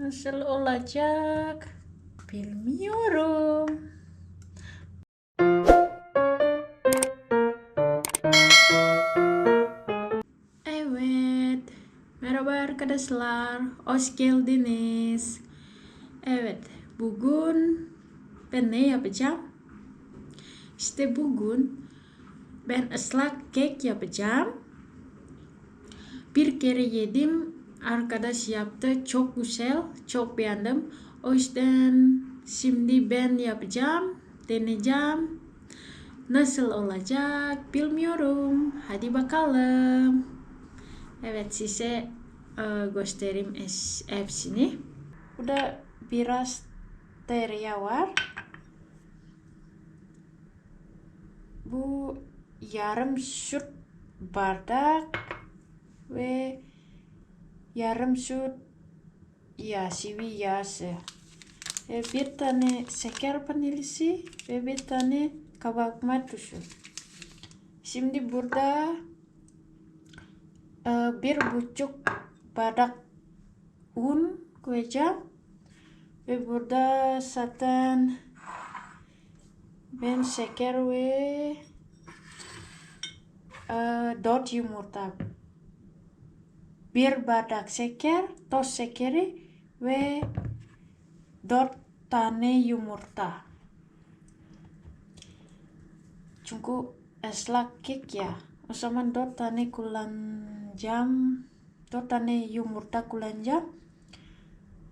Nasıl olacak? Bilmiyorum. Evet. Merhaba arkadaşlar. Hoş geldiniz. Evet. Bugün ben ne yapacağım? İşte bugün ben ıslak kek yapacağım. Bir kere yedim. Arkadaş yaptı. Çok güzel. Çok beğendim. O yüzden şimdi ben yapacağım. Deneyeceğim. Nasıl olacak bilmiyorum. Hadi bakalım. Evet size e, göstereyim hepsini. Burada biraz tereyağı var. Bu yarım süt bardak ve yarım süt ya sıvı yağsı. Ve bir tane şeker vanilisi ve bir tane kabartma tuzu. Şimdi burada e, bir buçuk bardak un koyacağım. Ve burada zaten ben şeker ve e, dört yumurta. Bir bardak şeker, toz şekeri ve dört tane yumurta. Çünkü ıslak kek ya. O zaman dört tane kullanacağım. Dört tane yumurta kullanacağım.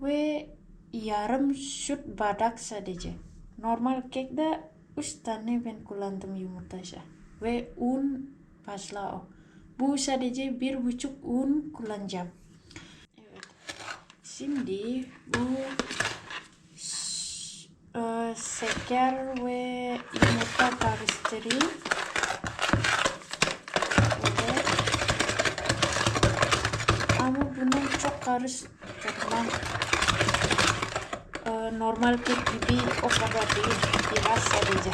Ve yarım süt bardak sadece. Normal kekte üç tane ben kullandım yumurta ise. Ve un fazla o. Bu sadece bir buçuk un kullanacağım. Evet. Şimdi bu s- e, şeker ve yumurta karıştırayım. Evet. Ama bunu çok karıştırmam. E, normal gibi o kadar değil. Biraz sadece.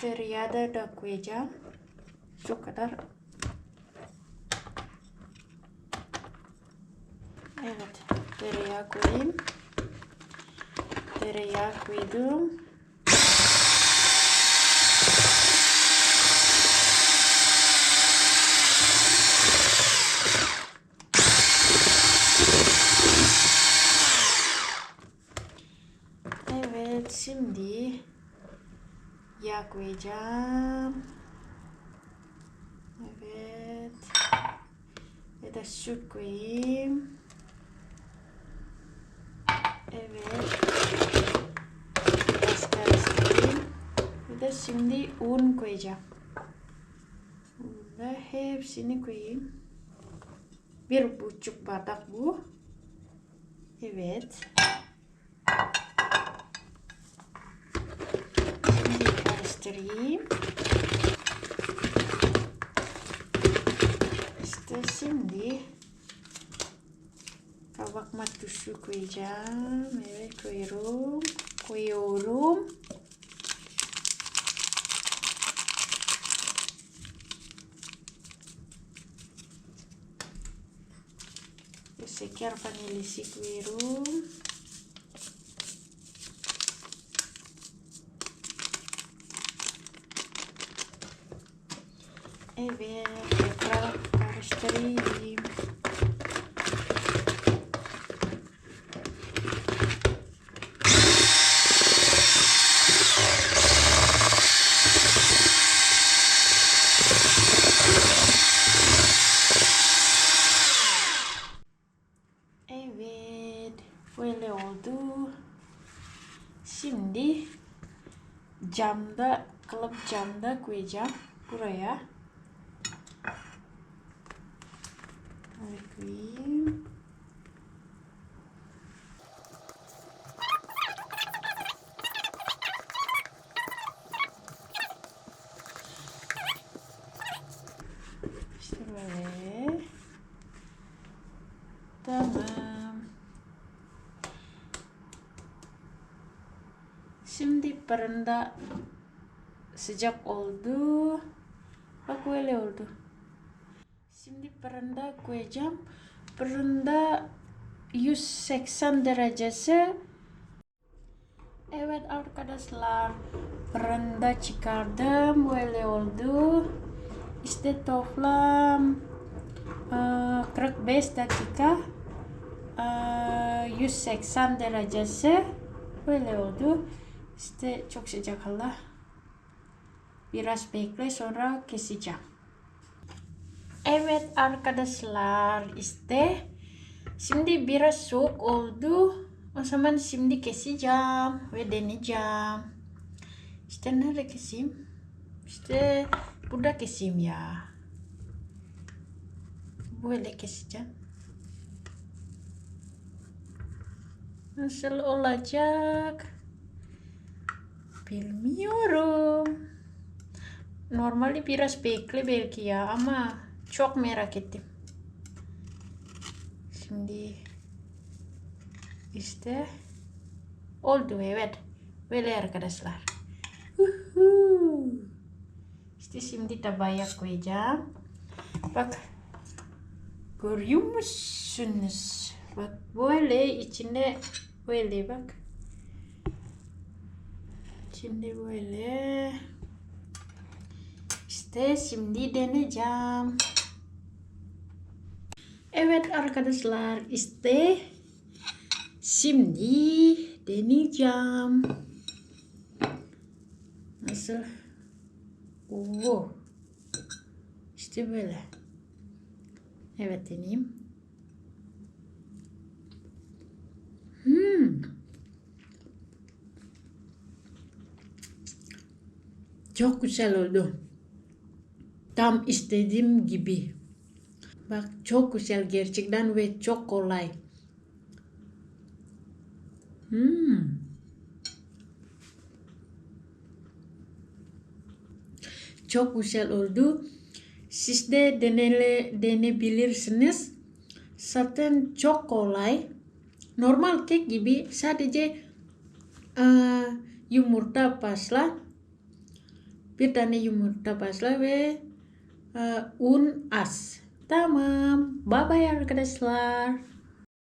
Tereyağı da koyacağım. Şu kadar. Evet, tereyağı koyayım. Tereyağı koydum. Evet, şimdi yağ koyacağım. Evet. Ve de süt koyayım. Evet. Biraz karıştırayım. Ve de şimdi un koyacağım. Burada hepsini koyayım. Bir buçuk bardak bu. Evet. Karıştırayım. İşte şimdi kabartma tuzu koyacağım. Evet koyuyorum. Koyuyorum. Şeker vanilisi koyuyorum. Böyle oldu. Şimdi camda, kalıp camda koyacağım buraya. Böyle koyayım. Şimdi fırında sıcak oldu. Bak böyle oldu. Şimdi fırında koyacağım. Fırında 180 derecesi. Evet arkadaşlar. Fırında çıkardım. Böyle oldu. İşte toplam eee, 45 dakika. Eee, 180 derecesi. Böyle oldu. İşte çok sıcak Allah. Biraz bekle sonra keseceğim. Evet arkadaşlar işte şimdi biraz soğuk oldu. O zaman şimdi keseceğim ve deneyeceğim. İşte nerede keseyim? İşte burada keseyim ya. Böyle keseceğim. Nasıl olacak? Bilmiyorum. Normalde biraz bekle belki ya ama çok merak ettim. Şimdi işte oldu evet. Böyle arkadaşlar. İşte şimdi tabaya koyacağım. Bak. Görüyor musunuz? Bak böyle içinde böyle bak. Şimdi böyle. İşte şimdi deneyeceğim. Evet arkadaşlar işte şimdi deneyeceğim. Nasıl? Oo. İşte böyle. Evet deneyeyim. Hmm. Çok güzel oldu. Tam istediğim gibi. Bak çok güzel gerçekten ve çok kolay. Hmm. Çok güzel oldu. Siz de denele, denebilirsiniz. Zaten çok kolay. Normal kek gibi sadece eee, yumurta pasla. Bir tane yumurta pasla ve eee, un az. Tamam. Bye bye arkadaşlar.